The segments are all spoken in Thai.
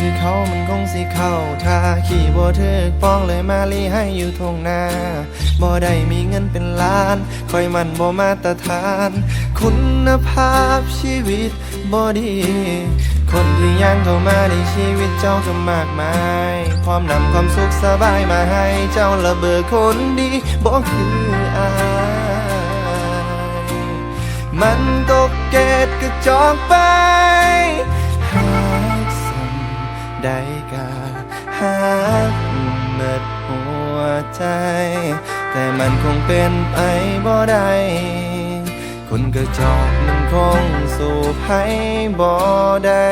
คือเขามันคงสิเข้าท่าขี่บ่ถึกป้องเลยมาลีให้อยู่ทงนาบ่ได้มีเงินเป็นล้าน คอยมันบ่มาตรฐาน คุณภาพชีวิตบ่ดี คนที่ยังเข้ามาในชีวิตเจ้าก็มากมาย พร้อมนำความสุขสบายมาให้เจ้าระเบิดคนดีบ่คืออายมันตกเกตกระจอกไป ได้กาหากเบิดหัวใจ แต่มันคงเป็นไปบ่ได้คนกระจอกมันคงสู่ให้บ่ได้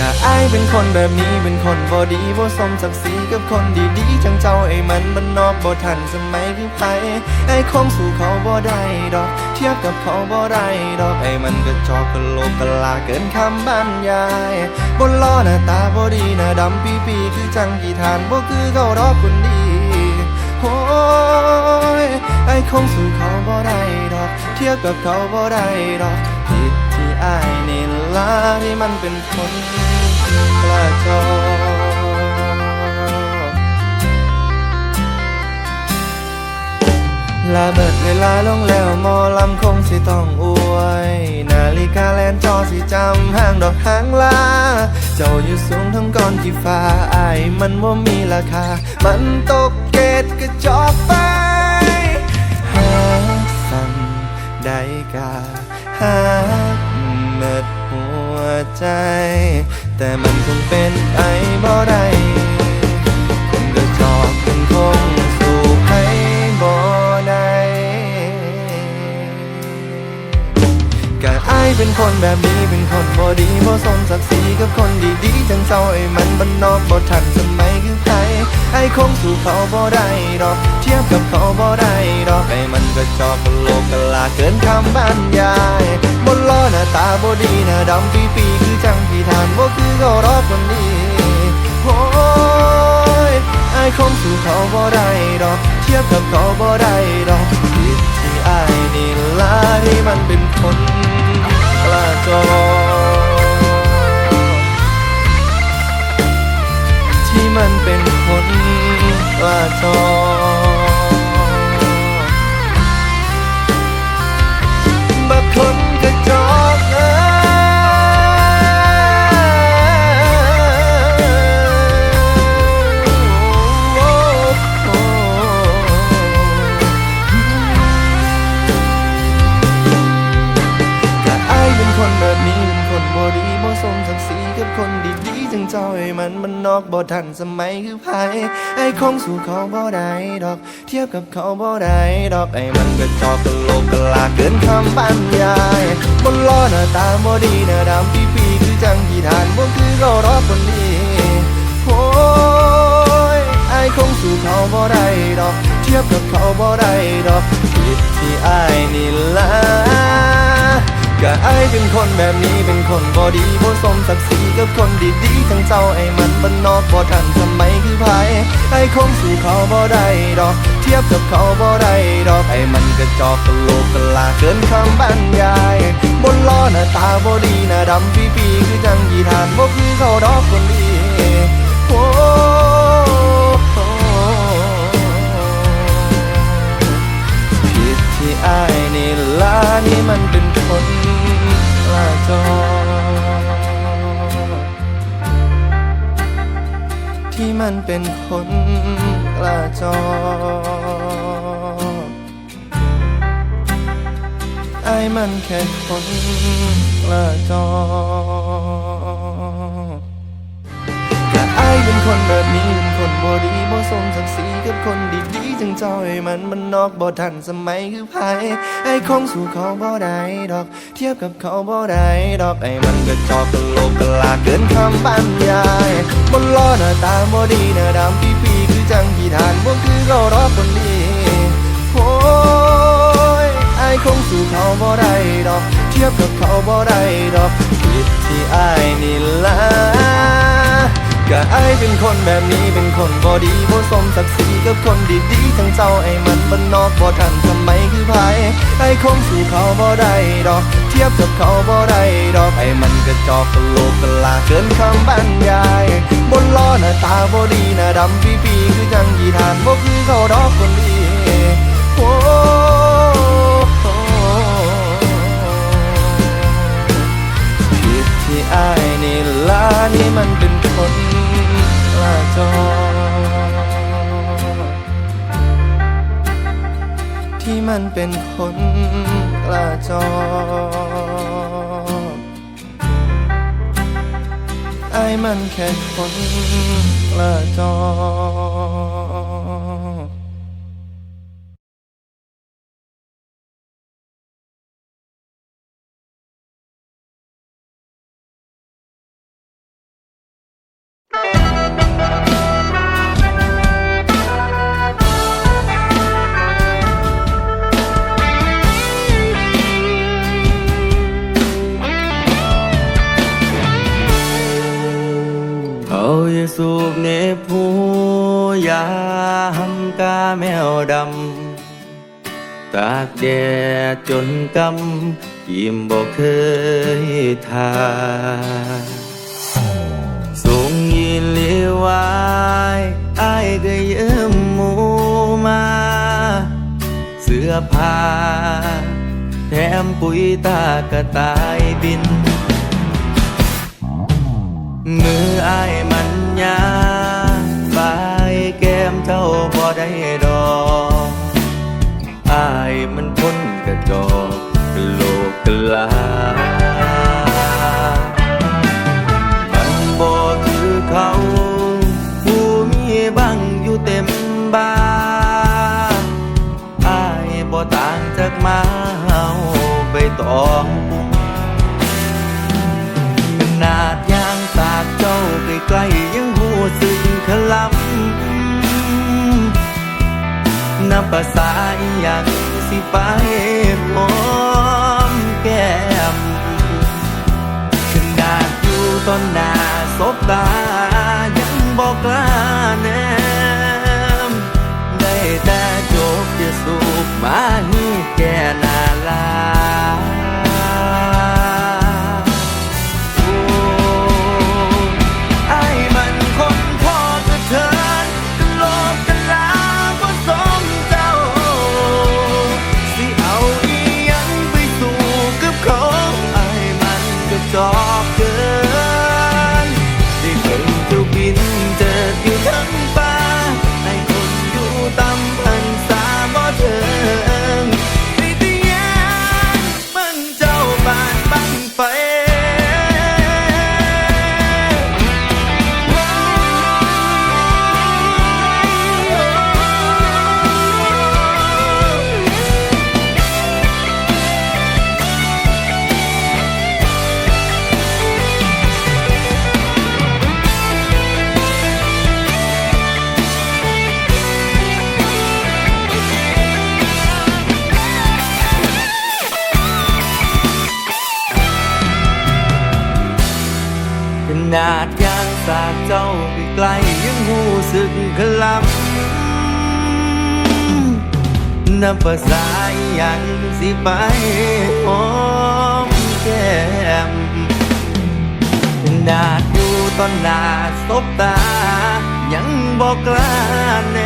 กะอายเป็นคนแบบนี้เป็นคนบ่ดีบ่สมศักดิ์ศรีกับคนดีๆจังเจ้าไอ้มันมันนอกบ่ทันสมัยคือไผไอ้คงสู่เขาบ่ได้ดอก เทียบกับเขาบ่ได้ดอกไอ้มันก็จอกกะโลกกะลาเกินคำบรรยายบนล้อหน้าตาบ่ดีหน้าดำปีปีๆคือจังกี่ทานบ่คือเขาดอกคนดีโอ้ยไอ้คงสู่เขาบ่ได้ดอก เทียบกับเขาบ่ได้ดอกผิดที่อายนี่ล่ะที่มันเป็นคน ลาเบิดเวลาลงแล้วมอลำคงสิต้องอวย นาฬิกาแลนจอสิจำห้างดอกหางลา เจ้าอยู่สูงทั้งก้อนที่ฟ้าไอ้มันว่ามีราคา มันตกเกตกระจอกไป กับคนดีๆจังเจ้าไอ้มันบันนอกบ่ทันสมัยคือใครไอ้คงสู่เขาบ่ได้ดอก เทียบกับเขาบ่ได้ดอกไอ้มันก็จอกกะโลกกะลาเกินคำบรรยายบนล้อหน้าตาบ่ดีหน้าดำปีปีๆคือจังที่ทานบ่คือเขารอคนนี้โอ้ยไอ้คงสู่เขาบ่ได้ดอก เทียบกับเขาบ่ได้ดอกผิดที่ไอายนี่ล่ะที่มันเป็นคนกล้าจอ มันเป็นคนกล้าจอ เจ้าไอ้มันมันนอกบ่ทันสมัยคือไผไอ้คงสู่เขาบ่ได้ดอก เทียบกับเขาบ่ได้ดอกไอ้มันก็จอกกะโลกกะลาเกินคำบรรยายบนล้อหน้าตาบ่ดีหน้าดำปีปีๆคือจังที่ทานบ่คือเขารอคนนี้โอ้ยไอ้คงสู่เขาบ่ได้ดอก เทียบกับเขาบ่ได้ดอกผิดที่ไอายนี่ละ เป็นคนแบบนี้เป็นคนบอดีบ่สมศักดิ์ศรีกับคนดีๆทั้งเจ้าไอ้มันบ้านนอกบ่ทันสมัยคือไผไอ้คงสู่เขาบ่ได้ดอก เทียบกับเขาบ่ได้ดอกไอ้มันกระจอกกะโลกกะลาเกินคำบรรยายบนล้อหน้าตาบ่ดีหน้าดำปีปีๆคือจังยีทานบ่คือเขาดอกคนดี เป็นคนกล้าจอไอ้มันแค่คนกล้าจอก็อายเป็นคนแบบนี้เป็นคนบ่ดีบ่สมศักดิ์ศรีกับคนดีๆจังจอ้มันมันนอกบ่ทันสมัยคือไผไอ้คงสู่เขาบ่ได้ดอก เทียบกับเขาบ่ได้ดอกไอ้มันก็จอกกะโลกกะลาเกินคำบรรยาย บนล้อหน้าตาบ่ดีหน้าดำปีปีๆคือจังที่ทานบ่คือเขารอคนดีโอ้ยไอ้คงสู่เขาบ่ได้ดอก เทียบกับเขาบ่ได้ดอกผิดที่ไอนี่ละก็ไอเป็นคนแบบนี้เป็นคนบ่ดีบ่สมศักดิ์ศรีกับคนดีๆทั้งเจ้าไอ้มันบ้านนอกบ่ทันสมัยคือไผไผไอ้คงสู่เขาบ่ได้ดอกเทียบกับเขาบ่ได้ดอกไอ้มันกระจอกกะโหลกกะลาเกินคำบรรยาย บนล้อหน้าตาบ่ดีหน้าดำปีปีคือจังกีทานบ่คือเขาดอกคนดีโอ้ผิดที่อ้ายนี่ลานี่มันเป็นคนละจอที่มันเป็นคนกระจอ อายมันแค่คนกระจอ แมวดำ ตากแดดจนกำยิ้มบอกเคยทาส่งยินเลียวไว้อายก็ยืมหมูมา เสื้อผ้า แถมปุ๋ยตากระต่ายบิน มือไอายมันยา ภาษาอหย่างสิไปหอมแก้มขนาดอยู่ต้นหน้าศบตายังบอกลา ขนาดยางสากเจ้าไปไกลยังหูสึกขลับนับภาษาอย่างสิไปหอมแก้มขนาดอยู่ตอนหน้าสบตา ยังบอกกล้าแน